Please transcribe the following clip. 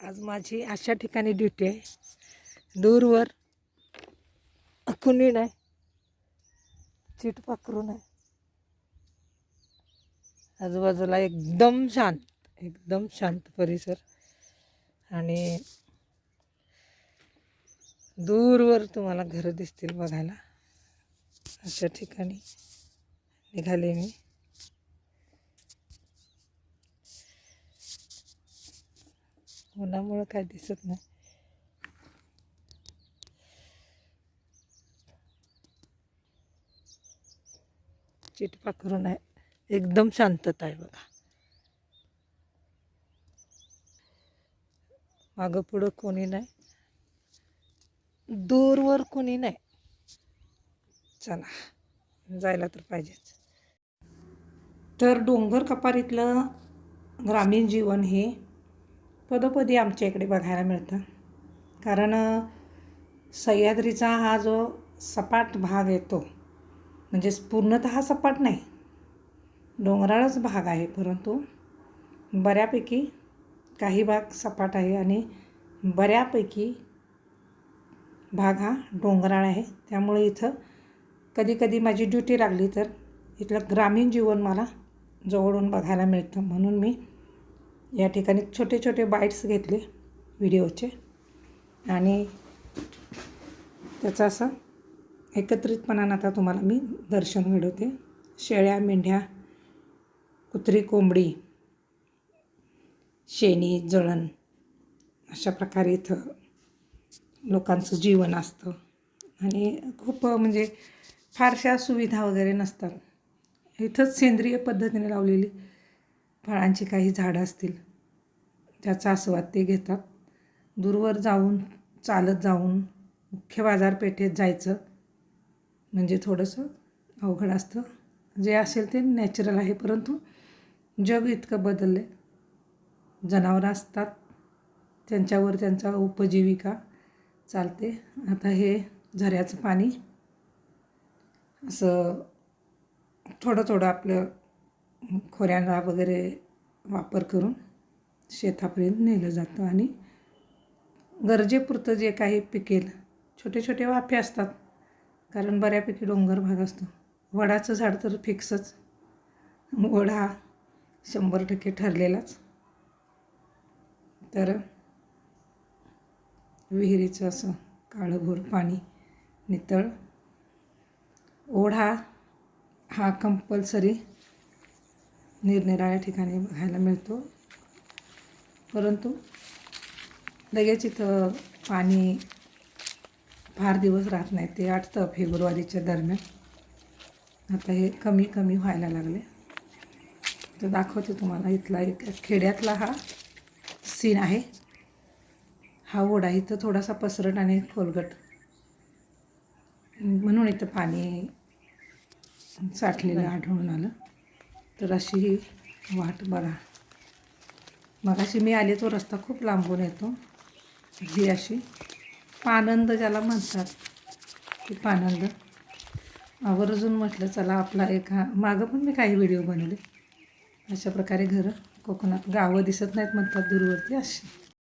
आज माझी अशा ठिकाणी ड्युटी आहे. दूरवर कुणी नाही. चिट पाखरू नाही आजूबाजूला एकदम शांत एकदम शांत परिसर. आणि दूरवर तुम्हाला घरं दिसतील बघायला. अशा ठिकाणी निघाले मी. उन्हामुळं काय दिसत नाही. चिटपाखरून आहे. एकदम शांतता आहे बघा. मागं पुढं कोणी नाही. दूरवर कोणी नाही. चला जायला तर पाहिजेच. तर डोंगर कपारीतलं ग्रामीण जीवन हे पदोपदी आमच्या इकडे बघायला मिळतं. कारण सह्याद्रीचा हा जो सपाट भाग येतो म्हणजे पूर्णतः सपाट नाही डोंगराळच भाग आहे परंतु बऱ्यापैकी काही भाग सपाट आहे आणि बऱ्यापैकी भाग हा डोंगराळ आहे. त्यामुळे इथं कधीकधी माझी ड्युटी लागली तर इथलं ग्रामीण जीवन मला जवळून बघायला मिळतं. म्हणून मी या ठिकाणी छोटे छोटे बाईट्स घेतले व्हिडिओचे. आणि त्याचं असं एकत्रितपणानं आता तुम्हाला मी दर्शन घडवते. शेळ्या मेंढ्या कुत्री कोंबडी शेणी जळण अशा प्रकारे इथं लोकांचं जीवन असतं. आणि खूप म्हणजे फारशा सुविधा वगैरे नसतात. इथंच सेंद्रिय पद्धतीने लावलेली फळांची काही झाडं असतील त्याचा आस्वाद ते घेतात. दूरवर जाऊन चालत जाऊन मुख्य बाजारपेठेत जायचं म्हणजे थोडंसं अवघड असतं. जे असेल ते नॅचरल आहे परंतु जग इतकं बदललं आहे जनावरं असतात त्यांच्यावर त्यांचा उपजीविका चालते. आता हे झऱ्याचं पाणी असं थोडं थोडं आपलं खोऱ्यांना वगैरे वापर करून शेतापर्यंत नेलं जातं आणि गरजेपुरतं जे काही पिकेल छोटे छोटे वाफे असतात. कारण बऱ्यापैकी डोंगर भाग असतो. वडाचं झाड तर फिक्सच. वडा हा शंभर टक्के ठरलेलाच. तर विहिरीचं असं काळंभोर पाणी नितळ. ओढा हा कंपल्सरी निरनिराळ्या ठिकाणी बघायला मिळतो. परंतु लगेच इथं पाणी फार दिवस राहत नाही ते आठतं फेब्रुवारीच्या दरम्यान. आता हे कमी कमी व्हायला लागले. तर दाखवते तुम्हाला इथला एक खेड्यातला हा सीन आहे. हा ओढा इथं थोडासा पसरट आणि खोलगट. म्हणून इथं पाणी साठलेलं आढळून आलं. तर अशी ही वाट बघा. मगाशी मी आले तो रस्ता खूप लांबून येतो. ही अशी पानंद ज्याला म्हणतात ती पानंद. आवर्जून म्हटलं चला आपला एक हा मागं पण मी काही व्हिडिओ बनवले. अशा प्रकारे घरं कोकणात गावं दिसत नाहीत म्हणतात दूरवरती अशी.